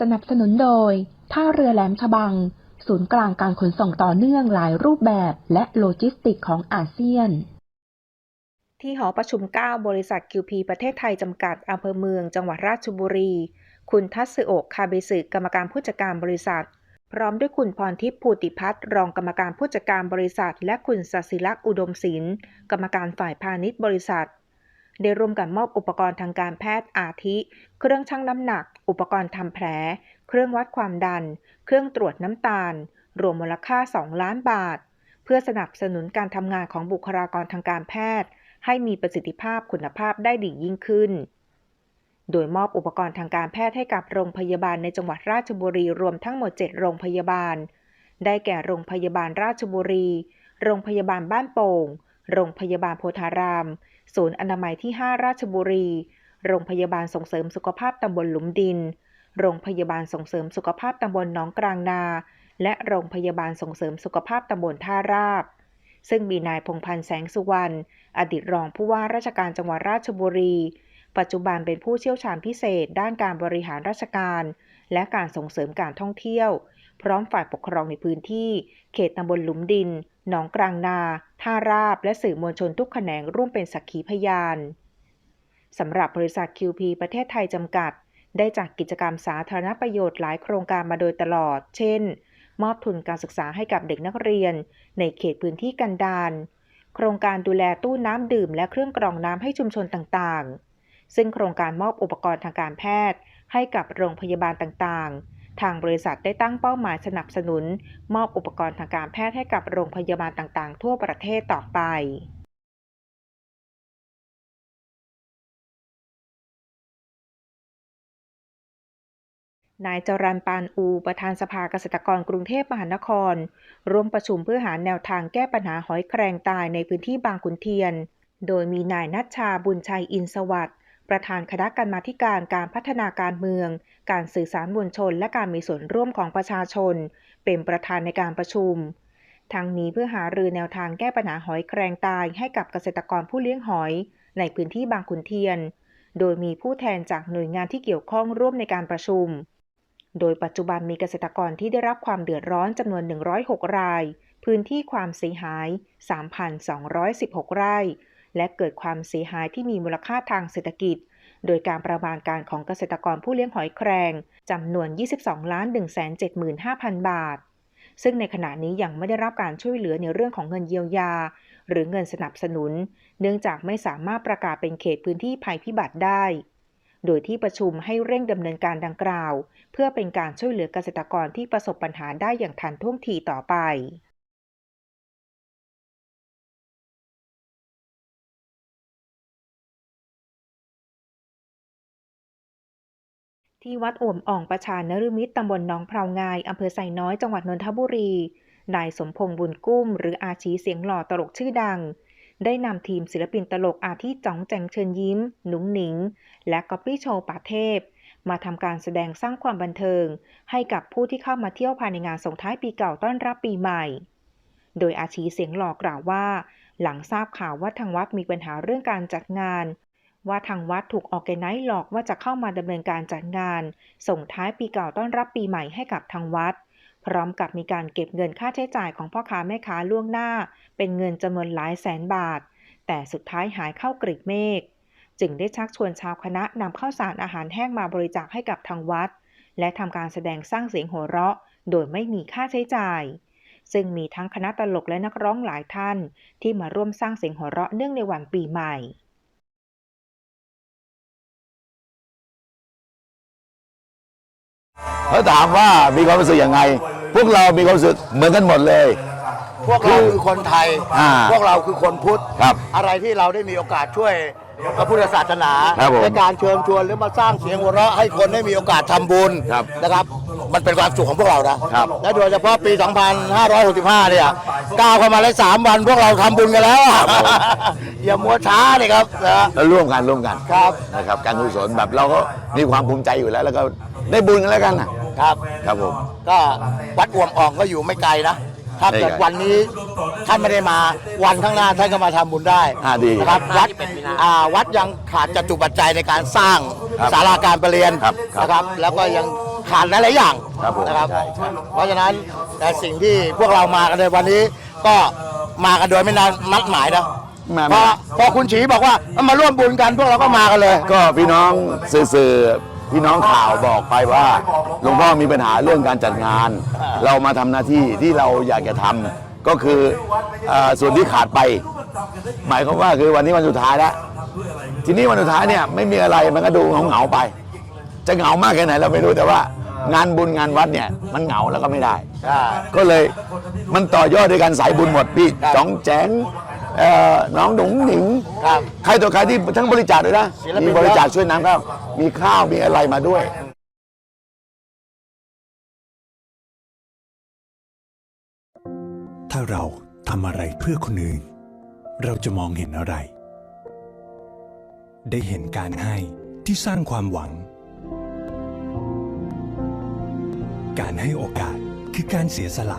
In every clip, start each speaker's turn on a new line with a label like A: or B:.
A: สนับสนุนโดย ท่าเรือแหลมฉบัง ศูนย์กลางการขนส่งต่อเนื่องหลายรูปแบบและโลจิสติกของอาเซียน
B: ที่หอประชุม 9 บริษัท QP ประเทศไทยจำกัดอำเภอเมือง จังหวัดราชบุรี คุณทัศโอะคาเบสึกรรมการผู้จัดการบริษัท พร้อมด้วยคุณพรทิพย์ภูติพัฒน์รองกรรมการผู้จัดการบริษัท และคุณสศิลักษ์อุดมศิลป์กรรมการฝ่ายพาณิชย์บริษัท ได้ร่วมกันมอบอุปกรณ์ทางการแพทย์อาทิ เครื่องชั่งน้ำหนัก อุปกรณ์ทำแผล เครื่องวัดความดัน เครื่องตรวจน้ำตาล รวมมูลค่า 2 ล้านบาท เพื่อสนับสนุนการทำงานของบุคลากรทางการแพทย์ ให้มีประสิทธิภาพคุณภาพได้ดียิ่งขึ้น โดยมอบอุปกรณ์ทางการแพทย์ให้กับโรงพยาบาลในจังหวัดราชบุรีรวมทั้งหมด 7 โรงพยาบาล ได้แก่โรงพยาบาลราชบุรี โรงพยาบาลบ้านโป่ง โรงพยาบาลโพธาราม ศูนย์อนามัยที่ 5 ราชบุรี โรงพยาบาลส่งเสริมสุขภาพตำบลหลุมดิน โรงพยาบาลส่งเสริมสุขภาพตำบลหนองกลางนา และโรงพยาบาลส่งเสริมสุขภาพตำบลท่าราบ ซึ่งมีนายพงพันธ์แสงสุวรรณ อดีตรองผู้ว่าราชการจังหวัดราชบุรี ปัจจุบันเป็นผู้เชี่ยวชาญพิเศษ ด้านการบริหารราชการ และการส่งเสริมการท่องเที่ยว พร้อมฝ่ายปกครองในพื้นที่ เขตตำบลหลุมดิน หนองกลางนา ท่าราบ และสื่อมวลชนทุกแขนงร่วมเป็นสักขีพยานสำหรับบริษัท QP ประเทศไทยจำกัด ได้จัดกิจกรรมสาธารณประโยชน์หลายโครงการมาโดยตลอด เช่น มอบทุนการศึกษาให้กับเด็กนักเรียน ในเขตพื้นที่กันดารโครงการดูแลตู้น้ำดื่มและเครื่องกรองน้ำให้ชุมชนต่างๆ ซึ่งโครงการมอบอุปกรณ์ทางการแพทย์ให้กับโรงพยาบาลต่างๆ ทางบริษัทได้ตั้งเป้าหมายสนับสนุน มอบอุปกรณ์ทางการแพทย์ให้กับโรงพยาบาลต่างๆ ทั่วประเทศต่อไปนายจรันปานอู ประธานสภาเกษตรกรกรุงเทพมหานคร ร่วมประชุมเพื่อหาแนวทางแก้ปัญหาหอยแครงตายในพื้นที่บางขุนเทียน โดยมีนายนัชชาบุญชัยอินสวัสดิ์ ประธานคณะกรรมาการการพัฒนาการเมือง การสื่อสารมวลชน และการมีส่วนร่วมของประชาชน เป็นประธานในการประชุม ทั้งนี้เพื่อหารือแนวทางแก้ปัญหาหอยแครงตายให้กับเกษตรกรผู้เลี้ยงหอย ในพื้นที่บางขุนเทียน โดยมีผู้แทนจากหน่วยงานที่เกี่ยวข้องร่วมในการประชุม โดยปัจจุบันมีเกษตรกรที่ได้รับความเดือดร้อนจำนวน 106 ราย พื้นที่ความเสียหาย 3,216 ไร่ และเกิดความเสียหายที่มีมูลค่าทางเศรษฐกิจ โดยการประมาณการของเกษตรกรผู้เลี้ยงหอยแครงจำนวน 22 ล้าน 175,000 บาท ซึ่งในขณะนี้ยังไม่ได้รับการช่วยเหลือในเรื่องของเงินเยียวยา หรือเงินสนับสนุน เนื่องจากไม่สามารถประกาศเป็นเขตพื้นที่ภัยพิบัติได้ โดยที่ประชุมให้เร่งดำเนินการดังกล่าว เพื่อเป็นการช่วยเหลือเกษตรกรที่ประสบปัญหาได้อย่างทันท่วงทีต่อไป ที่วัดโอมอ่องประชานฤมิตรตำบลหนองพราวงายอำเภอไซน้อยจังหวัดนนทบุรี นายสมพงษ์บุญกุ้ม หรืออาชีเสียงหล่อตลกชื่อดัง ได้นำทีมศิลปินตลกอาทิจ๋องแจงเชิญยิ้ม หนุงหนิง และก๊อปปี้โชว์ป่าเทพ มาทำการแสดงสร้างความบันเทิง ให้กับผู้ที่เข้ามาเที่ยวภายในงานส่งท้ายปีเก่าต้อนรับปีใหม่ โดยอาชีเสียงหล่อกล่าวว่า หลังทราบข่าวว่าทางวัดมีปัญหาเรื่องการจัดงาน ว่าทางวัดถูกออกแกไนซ์หลอกว่าจะเข้ามาดำเนินการจัดงาน ส่งท้ายปีเก่าต้อนรับปีใหม่ให้กับทางวัด พร้อมกับมีการเก็บเงินค่าใช้จ่ายของพ่อค้าแม่ค้าล่วงหน้า เป็นเงินจำนวนหลายแสนบาท แต่สุดท้ายหายเข้ากรีบเมฆจึงได้ชักชวนชาวคณะนำข้าวสารอาหารแห้งมาบริจาคให้กับทางวัด และทำการแสดงสร้างเสียงหัวเราะ โดยไม่มีค่าใช้จ่าย ซึ่งมีทั้งคณะตลกและนักร้องหลายท่าน ที่มาร่วมสร้างเสียงหัวเราะเนื่องในวันปีใหม่
C: เขาถามว่ามีความรู้สึกยังไง พวกเรามีความรู้สึกเหมือนกันหมดเลย
D: พวกเราคือคนไทย
C: อ่า
D: พวกเราคือคนพุทธ
C: ครับ
D: อะไรที่เราได้มีโอกาสช่วยพระพุทธศาสนา
C: ครับผม
D: ในการเชิญชวนหรือมาสร้างเสียงหัวเราะให้คนได้มีโอกาสทำบุญ
C: ครับ
D: นะครับ มันเป็นความสุขของพวกเรานะครับ และโดยเฉพาะปี 2565 เนี่ยก้าวเข้ามาได้3วันพวกเราทำบุญกันแล้วอะอย่ามัวช้าเลยครับนะ
C: แล้วร่วมกันร่วมกัน
D: ครับ
C: นะครับการกุศลแบบเราก็มีความภูมิใจอยู่แล้ว แล้วก็ ได้บุญกันแล้วกันนะครับ ครับผม
D: ก็วัดอ่วมอ่องก็อยู่ไม่ไกลนะ ถ้าเกิด
C: ไม่ไกล
D: วันนี้ท่านไม่ได้มาวันข้างหน้าท่านก็มาทำบุญได้
C: อ่าดี
D: นะครับวัดอ่าวัดยังขาดจตุปัจจัยในการสร้าง
C: ครับ
D: ศาลาการประเรียน
C: ครับครับ
D: นะครับ แล้วก็ยังขาดหลายๆอย่าง
C: ครับผม
D: นะครับ
C: ใช่ใช่
D: เพราะฉะนั้นแต่สิ่งที่พวกเรามากันในวันนี้ก็มากันโดยไม่นัดนัดหมายนะ
C: มา
D: พอพอคุณฉีบอกว่ามาร่วมบุญกันพวกเราก็มากันเลย
C: ก็พี่น้องสื่อ ๆพี่น้องข่าวบอกไปว่าหลวงพ่อมีปัญหาเรื่องการจัดงาน เรามาทำหน้าที่ที่เราอยากจะทำก็คือเอ่อส่วนที่ขาดไป หมายความว่าคือวันนี้วันสุดท้ายแล้ว ทีนี้วันสุดท้ายเนี่ยไม่มีอะไรมันก็ดูเหงาๆไป จะเหงามากแค่ไหนเราไม่รู้แต่ว่า งานบุญงานวัดเนี่ยมันเหงาแล้วก็ไม่ได้
D: ใช่
C: ก็เลยมันต่อยอดด้วยกันสายบุญหมดพี่
D: ครับ
C: จ้องแจง เอ่อน้องหนุ่งหนิง
D: ครับ
C: ใครต่อใครที่ทั้งบริจาคด้วยนะ
D: ศิลปิน
C: มีบริจาคช่วยน้ำครับมีข้าวมีอะไรมาด้วย
E: ถ้าเราทำอะไรเพื่อคนอื่น เราจะมองเห็นอะไร ได้เห็นการให้ที่สร้างความหวัง การให้โอกาสคือการเสียสละ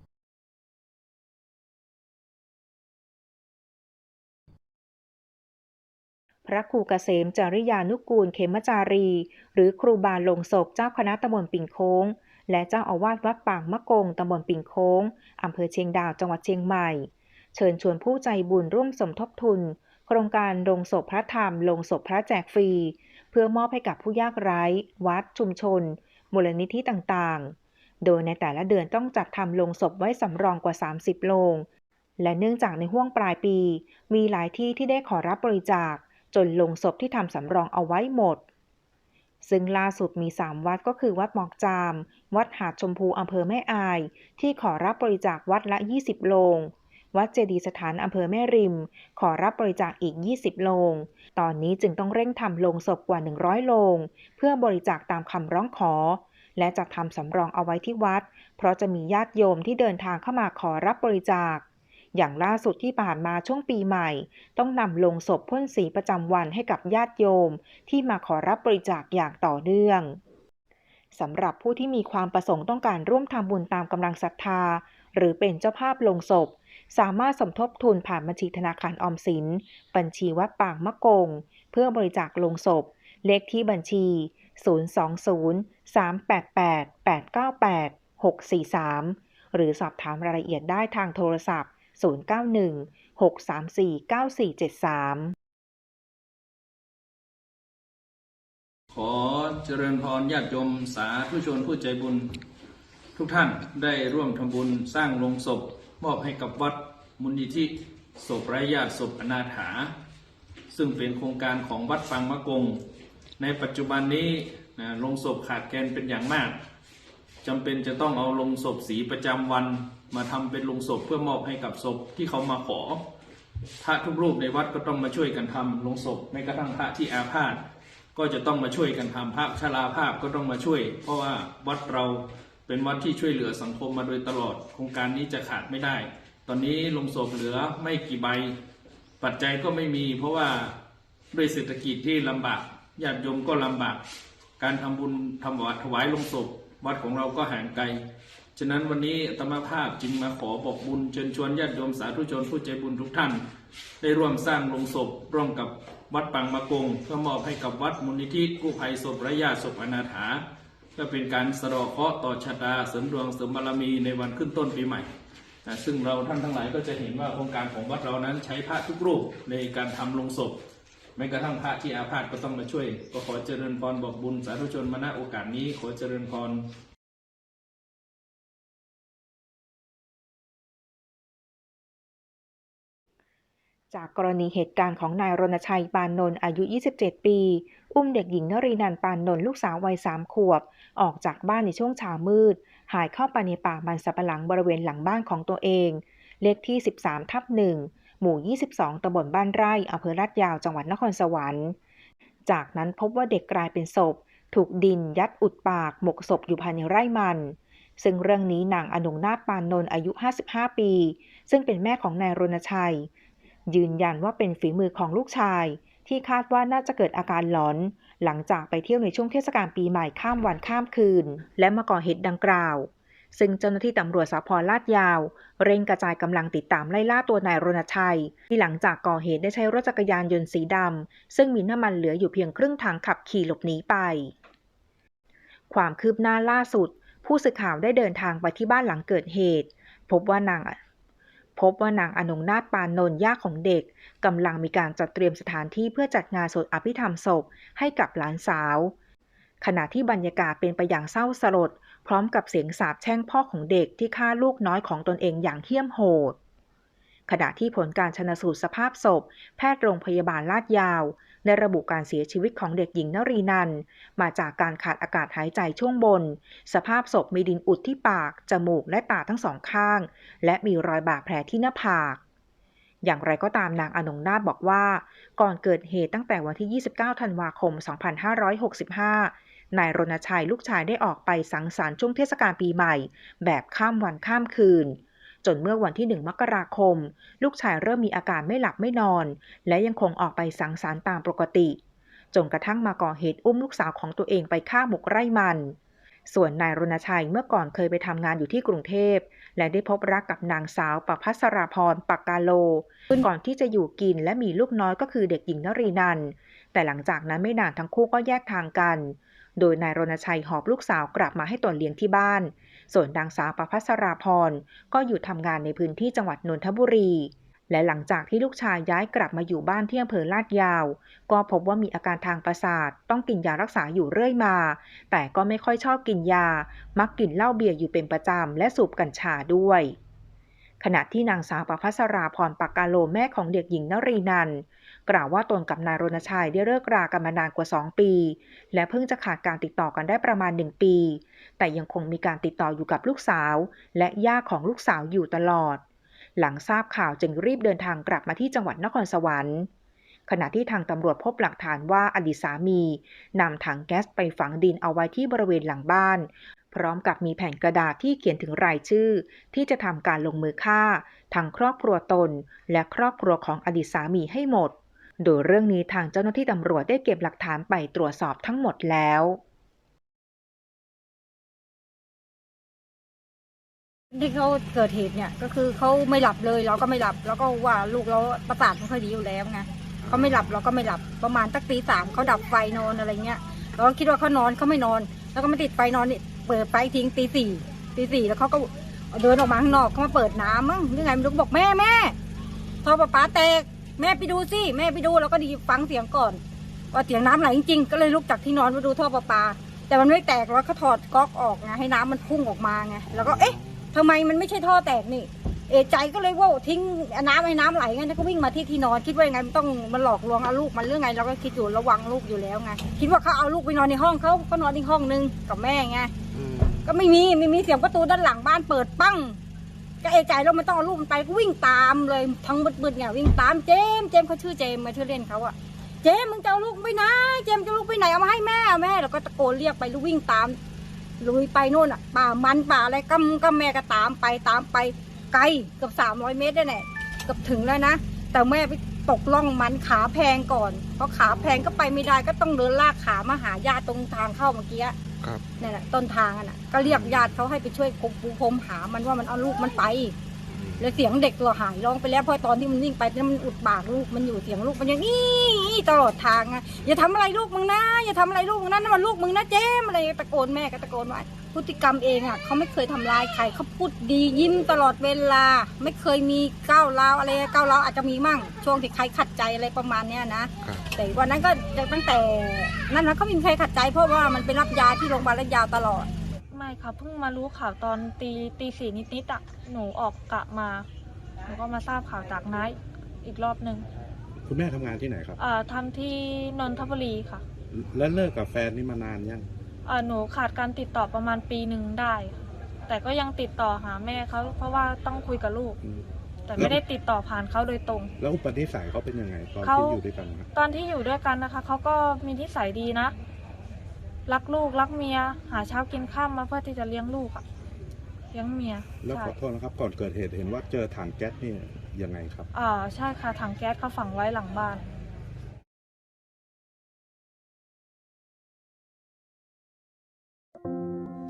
B: ระครูเกษมจริยานุกูลเขมจารี หรือครูบาลงศพเจ้าคณะตำบลปิ่งโค้ง และเจ้าอาวาสวัดปางมะกงตำบลปิ่งโค้งอำเภอเชียงดาวจังหวัดเชียงใหม่ เชิญชวนผู้ใจบุญร่วมสมทบทุน โครงการลงศพพระธรรม ลงศพพระแจกฟรี เพื่อมอบให้กับผู้ยากไร้ วัดชุมชน มูลนิธิต่างๆ โดยในแต่ละเดือนต้องจัดทำลงศพไว้สำรองกว่า 30 โลงและเนื่องจากในห้วงปลายปี มีหลายที่ที่ได้ขอรับบริจาค จนลงศพที่ทำสำรองเอาไว้หมด ซึ่งล่าสุดมี 3 วัดก็คือวัดหมอกจาม วัดหาดชมพูอำเภอแม่อาย ที่ขอรับบริจาควัดละ 20 โลง วัดเจดีย์สถานอำเภอแม่ริม ขอรับบริจาคอีก 20 โลง ตอนนี้จึงต้องเร่งทำโลงศพกว่า 100 โลง เพื่อบริจาคตามคำร้องขอ และจะทำสำรองเอาไว้ที่วัด เพราะจะมีญาติโยมที่เดินทางเข้ามาขอรับบริจาค อย่างล่าสุดที่ผ่านมาช่วงปีใหม่ ต้องนำลงศพพ่นสีประจำวันให้กับญาติโยม ที่มาขอรับบริจาคอย่างต่อเนื่องสำหรับผู้ที่มีความประสงค์ต้องการร่วมทำบุญตามกำลังศรัทธา หรือเป็นเจ้าภาพลงศพ สามารถสมทบทุนผ่านบัญชีธนาคารออมสิน บัญชีวัดปางมะกง เพื่อบริจาคลงศพ เลขที่บัญชี 020 388 898 643 หรือสอบถามรายละเอียดได้ทางโทรศัพท์ 091 634 9473
F: ขอเจริญพรญาติโยมสาธุชนผู้ใจบุญ ทุกท่านได้ร่วมทำบุญสร้างโลงศพ มอบให้กับวัดมุนิธิศพไร้ญาติศพอนาถา ซึ่งเป็นโครงการของวัดฟังมะกง ในปัจจุบันนี้โลงศพขาดแคลนเป็นอย่างมากจำเป็นจะต้องเอาโลงศพสีประจำวัน มาทำเป็นลงศพเพื่อมอบให้กับศพที่เขามาขอพระทุกรูปในวัดก็ต้องมาช่วยกันทำลงศพแม้กระทั่งพระที่อาพาธก็จะต้องมาช่วยกันทำพระชราภาพก็ต้องมาช่วย เพราะว่าวัดเราเป็นวัดที่ช่วยเหลือสังคมมาโดยตลอด โครงการนี้จะขาดไม่ได้ ตอนนี้ลงศพเหลือไม่กี่ใบ ปัจจัยก็ไม่มี เพราะว่าด้วยเศรษฐกิจที่ลำบากญาติโยมก็ลำบาก การทำบุญทำวัดถวายลงศพ วัดของเราก็ห่างไกล ฉะนั้นวันนี้อาตมภาพจึงมาขอบอกบุญเชิญชวนญาติโยมสาธุชนผู้ใจบุญทุกท่าน ได้ร่วมสร้างโลงศพร่วมกับวัดปังมะกงเพื่อมอบให้กับวัดมูลนิธิกู้ภัยศพไระยะศพอนาถาเพื่อเป็นการสะดาะเคราะห์ต่อชะตาเสริมดวงเสริมบารมีในวันขึ้นต้นปีใหม่นะซึ่งเราท่านทั้งหลายก็จะเห็นว่าโครงการของวัดเรานั้นใช้พระทุกรูปในการทำโลงศพแม้กระทั่งพระที่อาพาธก็ต้องมาช่วย ก็ขอเจริญพรบอกบุญสาธุชนมาณโอกาสนี้ขอเจริญพร
B: จากกรณีเหตุการณ์ของนายรณชัยปานนนท์อายุ 27 ปี อุ้มเด็กหญิงนรีนันปานนนท์ลูกสาววัย 3 ขวบ ออกจากบ้านในช่วงเช้ามืด หายเข้าไปในป่ามันสับปะหลังบริเวณหลังบ้านของตัวเอง เลขที่ 13 ทับ1หมู่ 22ตำบลบ้านไร่อำเภอลาดยาวจังหวัดนครสวรรค์ จากนั้นพบว่าเด็กกลายเป็นศพ ถูกดินยัดอุดปากหมกศพอยู่ภายในไร่มันซึ่งเรื่องนี้นางอนงนาปานนนอายุ 55 ปี ซึ่งเป็นแม่ของนายรณชัย ยืนยันว่าเป็นฝีมือของลูกชาย ที่คาดว่าน่าจะเกิดอาการหลอน หลังจากไปเที่ยวในช่วงเทศกาลปีใหม่ข้ามวันข้ามคืน และมาก่อเหตุดังกล่าว ซึ่งเจ้าหน้าที่ตำรวจสพลาดยาว เร่งกระจายกำลังติดตามไล่ล่าตัวนายรณชัย ที่หลังจากก่อเหตุได้ใช้รถจักรยานยนต์สีดำซึ่งมีน้ำมันเหลืออยู่เพียงครึ่งถังขับขี่หลบหนีไป ความคืบหน้าล่าสุด ผู้สื่อข่าวได้เดินทางไปที่บ้านหลังเกิดเหตุ พบว่านาง พบว่านางอนงนาถปานนนย่าของเด็กกำลังมีการจัดเตรียมสถานที่เพื่อจัดงานสวดอภิธรรมศพให้กับหลานสาว ขณะที่บรรยากาศเป็นไปอย่างเศร้าสลด พร้อมกับเสียงสาบแช่งพ่อของเด็กที่ฆ่าลูกน้อยของตนเองอย่างเหี้ยมโหดขณะที่ผลการชนสูตรสภาพศพ แพทย์โรงพยาบาลลาดยาว ได้ระบุการเสียชีวิตของเด็กหญิงนรีนัน มาจากการขาดอากาศหายใจช่วงบน สภาพศพมีดินอุดที่ปาก จมูกและตาทั้งสองข้าง และมีรอยบาดแผลที่หน้าผาก อย่างไรก็ตามนางอนงนาถบอกว่า ก่อนเกิดเหตุตั้งแต่วันที่ 29 ธันวาคม 2565 นายรณชัยลูกชายได้ออกไปสังสรรค์ช่วงเทศกาลปีใหม่ แบบข้ามวันข้ามคืน จนเมื่อวันที่ 1 มกราคม ลูกชายเริ่มมีอาการไม่หลับไม่นอน และยังคงออกไปสังสรรค์ตามปกติ จนกระทั่งมาก่อเหตุอุ้มลูกสาวของตัวเองไปฆ่าหมกไร่มัน ส่วนนายรณชัยเมื่อก่อนเคยไปทำงานอยู่ที่กรุงเทพ และได้พบรักกับนางสาวประพัสราพรปักกาโลก่อนที่จะอยู่กินและมีลูกน้อยก็คือเด็กหญิงนรีนันแต่หลังจากนั้นไม่นานทั้งคู่ก็แยกทางกัน โดยนายรณชัยหอบลูกสาวกลับมาให้ตนเลี้ยงที่บ้าน ส่วนนางสาวประพัสราพรก็อยู่ทำงานในพื้นที่จังหวัดนนทบุรี และหลังจากที่ลูกชายย้ายกลับมาอยู่บ้านที่อำเภอลาดยาว ก็พบว่ามีอาการทางประสาท ต้องกินยารักษาอยู่เรื่อยมา แต่ก็ไม่ค่อยชอบกินยา มักกินเหล้าเบียร์อยู่เป็นประจำและสูบกัญชาด้วยขณะที่นางสาวประพัสราพรปักกาโลแม่ของเด็กหญิงนรีนันท์ กล่าวว่าตนกับนายรณชัยได้เลิกรากันมานานกว่า 2 ปี และเพิ่งจะขาดการติดต่อกันได้ประมาณ 1 ปี แต่ยังคงมีการติดต่ออยู่กับลูกสาว และย่าของลูกสาวอยู่ตลอด หลังทราบข่าวจึงรีบเดินทางกลับมาที่จังหวัดนครสวรรค์ขณะที่ทางตำรวจพบหลักฐานว่าอดีตสามีนำถังแก๊สไปฝังดินเอาไว้ที่บริเวณหลังบ้าน พร้อมกับมีแผ่นกระดาษที่เขียนถึงรายชื่อ ที่จะทำการลงมือฆ่า ทั้งครอบครัวตน และครอบครัวของอดีตสามีให้หมด โดยเรื่องนี้ทางเจ้าหน้าที่ตำรวจได้เก็บหลักฐานไปตรวจสอบทั้งหมดแล้ว
G: ที่เขาเกิดเหตุเนี่ยก็คือเขาไม่หลับเลยเราก็ไม่หลับ แล้วก็ว่าลูกเราประสาทไม่ค่อยดีอยู่แล้วไงเขาไม่หลับเราก็ไม่หลับประมาณตักตีสามเขาดับไฟนอนอะไรเงี้ยเราก็คิดว่าเขานอนเขาไม่นอน แล้วก็มาติดไฟนอนนี่เปิดไฟทิ้งตีสี่ตีสี่แล้วเขาก็เดินออกมาข้างนอกเขามาเปิดน้ำมั้งหรือไงไม่รู้บอกแม่แม่ท่อประปาแตก แม่ไปดูสิแม่ไปดูแล้วก็ดีฟังเสียงก่อนว่าเสียงน้ำไหลจริงๆก็เลยลุกจากที่นอนมาดูท่อประปา แต่มันไม่แตกแล้วเขาถอดก๊อกออกไงให้น้ำมันพุ่งออกมาไงแล้วก็เอ๊ะทำไมมันไม่ใช่ท่อแตกนี่ เอะใจก็เลยว่าทิ้งน้ำให้น้ำไหลงั้นแล้วก็วิ่งมาที่ที่นอนคิดว่ายังไงมันต้องมันหลอกลวงเอาลูกมันเรื่องไงเราก็คิดอยู่ระวังลูกอยู่แล้วไงคิดว่าเขาเอาลูกไปนอนในห้องเขาก็นอนอีกห้องนึงกับแม่ไงก็ไม่มีไม่มีเสียงประตูด้านหลังบ้านเปิดปั้ง ก็เอะใจแล้วมันต้องเอาลูกมันไปก็วิ่งตามเลยทั้งบึดๆเนี่ยวิ่งตามเจมเจมเขาชื่อเจมมาชื่อเล่นเขาอะเจมมึงจะเอาลูกไปไหนเจมจะเอาลูกไปไหนเอามาให้แม่แม่แล้วก็ตะโกนเรียกไปลูกวิ่งตามลุยไปโน่นอะป่ามันป่าอะไรก็ก็แม่ก็ตามไปตามไปไกลเกือบสามร้อยเมตรได้แน่เกือบถึงแล้วนะแต่แม่ไปตกล่องมันขาแพงก่อนเพราะขาแพงก็ไปไม่ได้ก็ต้องเดินลากขามาหาญาติตรงทางเข้าเมื่อกี้
D: ครับ
G: นี่นแหละต้นทางอะนะก็เรียกญาติเขาให้ไปช่วยกบปูพรมหามันว่ามันเอาลูกมันไป แล้วเสียงเด็กตัวหายร้องไปแล้วเพราะตอนที่มันวิ่งไปเนี่ยมันอุดปากลูกมันอยู่เสียงลูกมันอย่างนี้ตลอดทางอะอย่าทำอะไรลูกมึงนะอย่าทำอะไรลูกมึงนะนั่นมันลูกมึงนะเจมอะไรตะโกนแม่ก็ตะโกนว่า พฤติกรรมเองอะเขาไม่เคยทำลายใครเขาพูดดียิ้มตลอดเวลา ไม่เคยมีก้าวร้าวอะไรก้าวร้าวอาจจะมีมั่ง ช่วงที่ใครขัดใจอะไรประมาณเนี้ยนะแต่วันนั้นก็ตั้งแต่นั่นนะเขาไม่มีใครขัดใจ เพราะว่ามันไปรับยาที่โรงพยาบาลระยาวตลอด
H: ไม่ค่ะเพิ่งมารู้ข่าวตอนตีตีสี่นิดๆอะหนูออกกะมาหนูก็มาทราบข่าวจากนายอีกรอบหนึ่ง
I: คุณแม่ทำงานที่ไหนครับ
H: อ่าทำที่นนทบุรีค่ะ
I: แล้วเลิกกับแฟนนี่มานานยัง
H: อ่าหนูขาดการติดต่อประมาณปีหนึ่งได้ค่ะแต่ก็ยังติดต่อหาแม่เขาเพราะว่าต้องคุยกับลูก
I: อืม
H: แต่ไม่ได้ติดต่อผ่านเขาโดยตรง
I: แล้วอุปนิสัยเขาเป็นยังไง ตอน
H: เขา
I: ที่อยู่ด้วยกันครับ
H: ตอนที่อยู่ด้วยกันนะคะเขาก็มีนิสัยดีนะ รักลูกรักเมีย หาเช้ากินข้ามมาเพื่อที่จะเลี้ยงลูกอะเลี้ยงเมีย
I: แล้ว
H: ใช่
I: ขอโทษนะครับ ก่อนเกิดเหตุเห็นว่าเจอถังแก๊สนี่ยังไงครับ
H: อ่าใช่ค่ะถังแก๊สเขาฝังไว้หลังบ้าน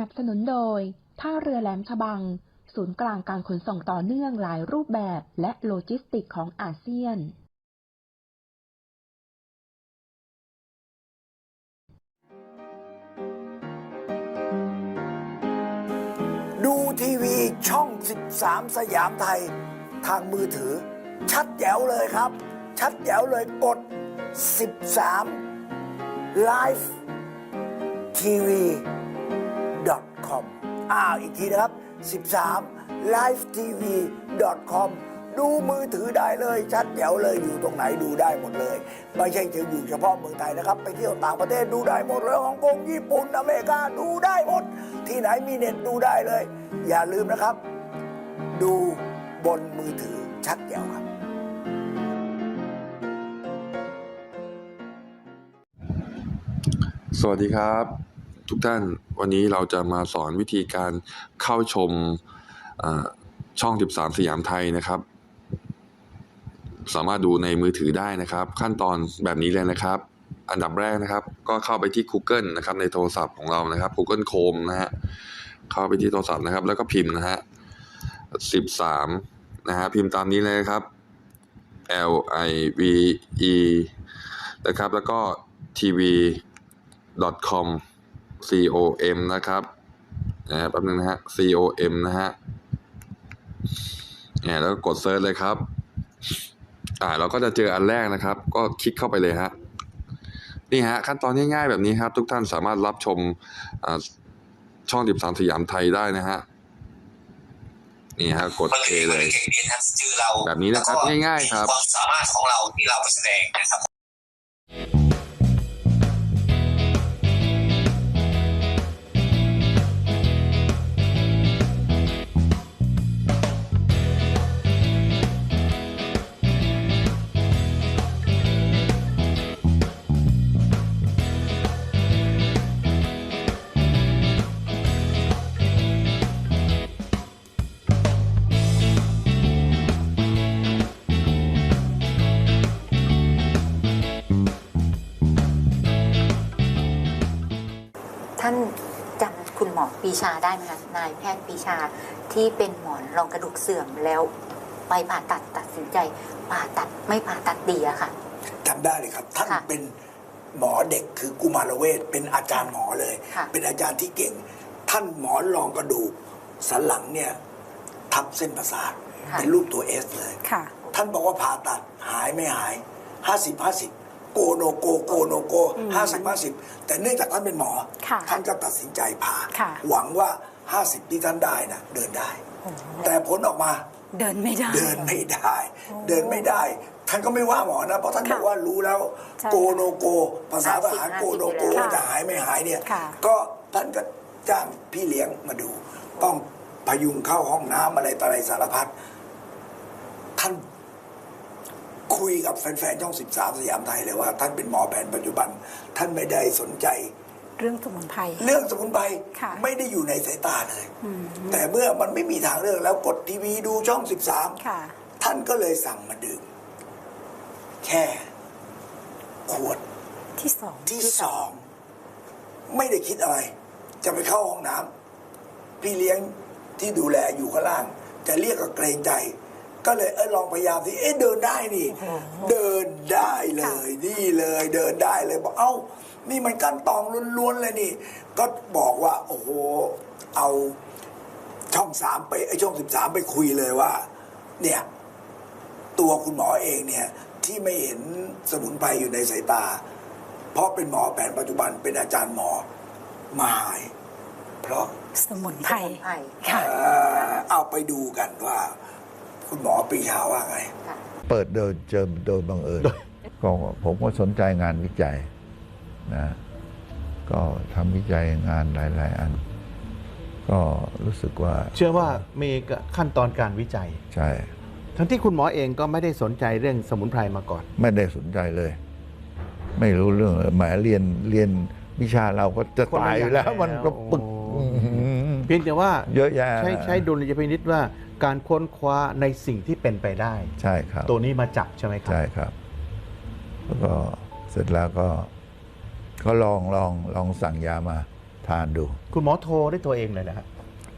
A: นับสนุนโดย ท่าเรือแหลมฉบัง ศูนย์กลางการขนส่งต่อเนื่องหลายรูปแบบและโลจิสติกของอาเซียน
D: ดูทีวีช่อง 13 สยามไทย ทางมือถือ ชัดแจ๋วเลยครับ ชัดแจ๋วเลยกด 13 Live TV com อ้าวอีกทีนะครับ 13 live tv com ดูมือถือได้เลยชัดแจ๋วเลยอยู่ตรงไหนดูได้หมดเลย ไม่ใช่จะอยู่เฉพาะเมืองไทยนะครับ ไปเที่ยวต่างประเทศดูได้หมดเลยฮ่องกงญี่ปุ่นอเมริกาดูได้หมด ที่ไหนมีเน็ตดูได้เลย อย่าลืมนะครับ ดูบนมือถือชัดแจ๋วครับ
J: สวัสดีครับ ทุกท่านวันนี้เราจะมาสอนวิธีการเข้าชมช่อช่อง 13 สยามไทยนะครับ สามารถดูในมือถือได้นะครับ ขั้นตอนแบบนี้เลยนะครับ อันดับแรกนะครับ ก็เข้าไปที่ Google นะครับ ในโทรศัพท์ของเรานะครับ Google Chrome นะฮะเข้าไปที่โทรศัพท์นะครับ แล้วก็พิมพ์นะฮะ 13 นะฮะพิมพ์ตามนี้เลยนะครับ L I V E นะครับ แล้วก็ TV com com นะครับนะแป๊บนึงนะฮะ com นะฮะเนี่ยแล้วก็กดเซิร์ชเลยครับ อ่าเราก็จะเจออันแรกนะครับ ก็คลิกเข้าไปเลยฮะนี่ฮะขั้นตอนง่ายๆแบบนี้ครับ ทุกท่านสามารถรับชมอ่าช่อง13สยามไทยได้นะฮะนี่ฮะกด A เลยแบบนี้นะครับง่ายๆครับ
K: ความสามารถของเราที่เราไปแสดงนะครับ
L: ชาได้ไหมคะนายแพทย์ปีชาที่เป็นหมอนรองกระดูกเสื่อมแล้วไปผ่าตัดตัดสินใจผ่าตัดไม่ผ่าตัดดีอะค่ะ
D: จำได้เลยครับ ท่าน
L: ค่ะ
D: เป็นหมอเด็กคือกุมารเวชเป็นอาจารย์หมอเลย
L: ค่ะ
D: เป็นอาจารย์ที่เก่ง ท่านหมอนรองกระดูกสันหลังเนี่ยทับเส้นประสาทเป็นรูปตัวเอสเลย
L: ค่ะ
D: ท่านบอกว่าผ่าตัดหายไม่หายห้าสิบห้าสิบ โกโนโกโกโนโกห้าสิบห้าสิบแต่เนื่องจากท่านเป็นหมอ
L: ค่ะ
D: ท่านก็ตัดสินใจผ่า
L: ค่ะ
D: หวังว่าห้าสิบที่ท่านได้นะเดินได้ แต่ผลออกมา
L: เดินไม่ได้
D: เดินไม่ได้ เดินไม่ได้ ท่านก็ไม่ว่าหมอนะ เพราะท่าน
L: ค่ะ
D: บอกว่ารู้แล้ว
L: ใช่
D: โกโนโก ภาษาทหาร
L: 50
D: โกโนโก
L: ค่ะ
D: ว่าจะหายไม่หายเนี่ย
L: ค่ะ
D: ก็ท่านก็จ้างพี่เลี้ยงมาดู ต้องพยุงเข้าห้องน้ำอะไรต่ออะไรสารพัดท่าน คุยกับแฟนๆช่อง 13 สยามไทยเลยว่า ท่านเป็นหมอแผนปัจจุบัน ท่านไม่ได้สนใจ
L: เรื่องสมุนไพร
D: เรื่องสมุนไพร
L: ค่ะ
D: ไม่ได้อยู่ในสายตาเลย
L: อืม
D: แต่เมื่อมันไม่มีทางเลือกแล้วกดทีวีดูช่อง13
L: ค่ะ
D: ท่านก็เลยสั่งมาดื่มแค่ ขวด
L: ที่สอง
D: ที่สอง ไม่ได้คิดอะไร จะไปเข้าห้องน้ำพี่เลี้ยงที่ดูแลอยู่ข้างล่าง จะเรียกก็เกรงใจ ก็เลยเออลองพยายามสิเอ๊ะเดินได้นี่ เดินได้เลย นี่เลยเดินได้เลยบอกเอ้า นี่มันกั้นตองล้วนๆเลยนี่ ก็บอกว่า โอ้โหเอาช่องสามไปไอช่องสิบสามไปคุยเลยว่า เนี่ย ตัวคุณหมอเองเนี่ย ที่ไม่เห็นสมุนไพรอยู่ในสายตา เพราะเป็นหมอแผนปัจจุบันเป็นอาจารย์หมอมาหาย เพราะ
L: สมุนไพร
D: เอ่อเอาไปดูกันว่า คุณหมอปรีชาว่าไง
M: เปิดโดยเจอโดยบังเอิญก็ผมก็สนใจงานวิจัยนะก็ทำวิจัยงานหลาย ๆ อัน ก็รู้สึกว่า
N: เชื่อว่ามีขั้นตอนการวิจัย
M: ใช่
N: ทั้งที่คุณหมอเองก็ไม่ได้สนใจเรื่องสมุนไพรมาก่อน
M: ไม่ได้สนใจเลย ไม่รู้เรื่องเลยแหมเรียนเรียนวิชาเราก็จะตายอยู่แล้ว มันก็ปึกอื้อหือ
N: เพียงแต่ว่า
M: เยอะแยะ
N: ใช้ใช้ดุลยพินิษว่า การค้นคว้าในสิ่งที่เป็นไปได้
M: ใช่ครับ
N: ตัวนี้มาจับใช่ไหมครับ
M: ใช่ครับ แล้วก็เสร็จแล้วก็ก็ลองลองลองสั่งยามาทานดู
N: คุณหมอโทรด้วยตัวเองเลยนะฮะ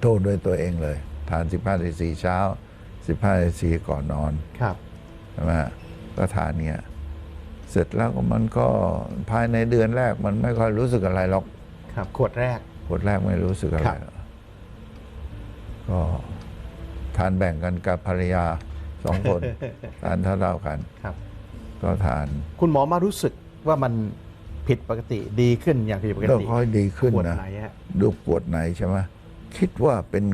M: โทษด้วยตัวเองเลย ทาน 15นาทีเช้า 15นาทีก่อนนอน
N: ครับ
M: ใช่ไหมก็ทานเนี่ย เสร็จแล้วก็มันก็ภายในเดือนแรกมันไม่ค่อยรู้สึกอะไรหรอก
N: ครับ ขวดแรก
M: ขวดแรกไม่รู้สึกอะไร
N: ครับ
M: หรอกก็ ทานแบ่งกันกับภรรยาสองคน ทานเท่าๆกัน
N: ครับ
M: ก็ทาน
N: คุณหมอมารู้สึกว่ามันผิดปกติดีขึ้นอย่างผิดปก
M: แล้ว
N: ติ
M: ค่อยดีขึ้น
N: ขวด
M: นะ
N: ไหนฮะ
M: ดูขวดไหนใช่ไหมคิดว่าเป็น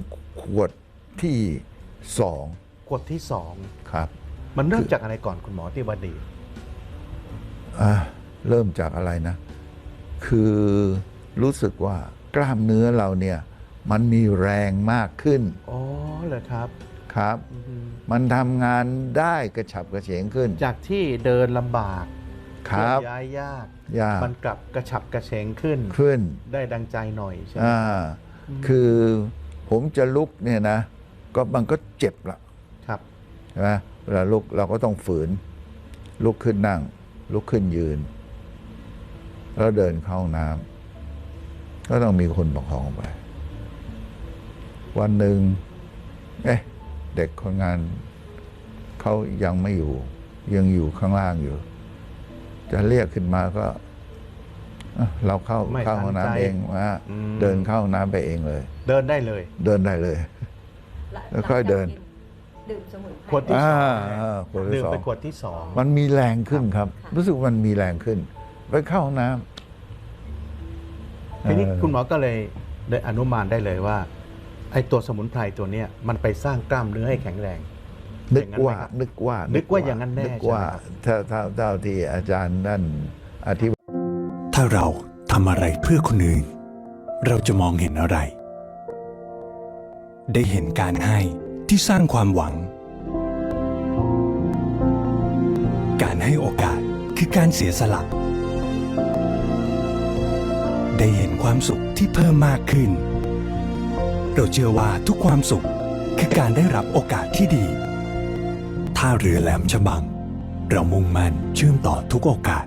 M: ขวดที่สอง
N: ขวดที่สอง
M: ครับ
N: มันเริ่มจากอะไรก่อนคุณหมอที่ว่าดี
M: อะเริ่มจากอะไรนะ คือรู้สึกว่ากล้ามเนื้อเราเนี่ย มันมีแรงมากขึ้น
N: อ๋อเหรอครับ
M: ครับ
N: อือฮึ
M: มันทำงานได้กระฉับกระเฉงขึ้น
N: จากที่เดินลำบาก
M: ครับ
N: เคลื่อนย้ายยาก
M: ยาก
N: มันกลับกระฉับกระเฉงขึ้น
M: ขึ้น
N: ได้ดังใจหน่อยใช่ไหม
M: อ่า
N: อืม
M: คือผมจะลุกเนี่ยนะ ก็มันก็เจ็บละ
N: ครับ
M: ใช่ไหมเวลาลุกเราก็ต้องฝืน ลุกขึ้นนั่ง ลุกขึ้นยืน แล้วเดินเข้าห้องน้ำก็ต้องมีคนประคองไป วันหนึ่งเอ๊ะเด็กคนงานเขายังไม่อยู่ ยังอยู่ข้างล่างอยู่ จะเรียกขึ้นมาก็อะเราเข้า
N: ไม่
M: เข้าห้อง
N: ทันใจ
M: น้ำเองว่า
N: อืม
M: เดินเข้าห้องน้ำไปเองเลย
N: เดินได้เลย
M: เดินได้เลย แล้วค่อยเดิน
L: ดื่มสมุนไพร
N: ขวดที่สอง
M: อ่าอ่าขวดที่
N: ดื่ม
M: สอง
N: ไปขวดที่สอง
M: มันมีแรงขึ้นครับ รู้สึกมันมีแรงขึ้น ไปเข้าห้องน้ำ
N: ทีนี้
M: เออ
N: คุณหมอก็เลยได้อนุมานได้เลยว่า ไอ้ตัวสมุนไพรตัวเนี้ยมันไปสร้างกล้ามเนื้อให้แข็งแรง
M: นึกว่า
N: อย่างนั้นไหมครับ
M: นึกว่า
N: นึ
M: นึ
N: กว่าอย่างนั้นแน่
M: นึกว่า
N: ใช่ไหมครับ
M: ถ้าถ้าเท่าที่อาจารย์นั่นอธิบาย
E: ถ้าเราทำอะไรเพื่อคนอื่น เราจะมองเห็นอะไร ได้เห็นการให้ที่สร้างความหวัง การให้โอกาสคือการเสียสละ ได้เห็นความสุขที่เพิ่มมากขึ้น เราเชื่อว่าทุกความสุขคือการได้รับโอกาสที่ดี ท่าเรือแหลมฉบัง เรามุ่งมั่นเชื่อมต่อทุกโอกาส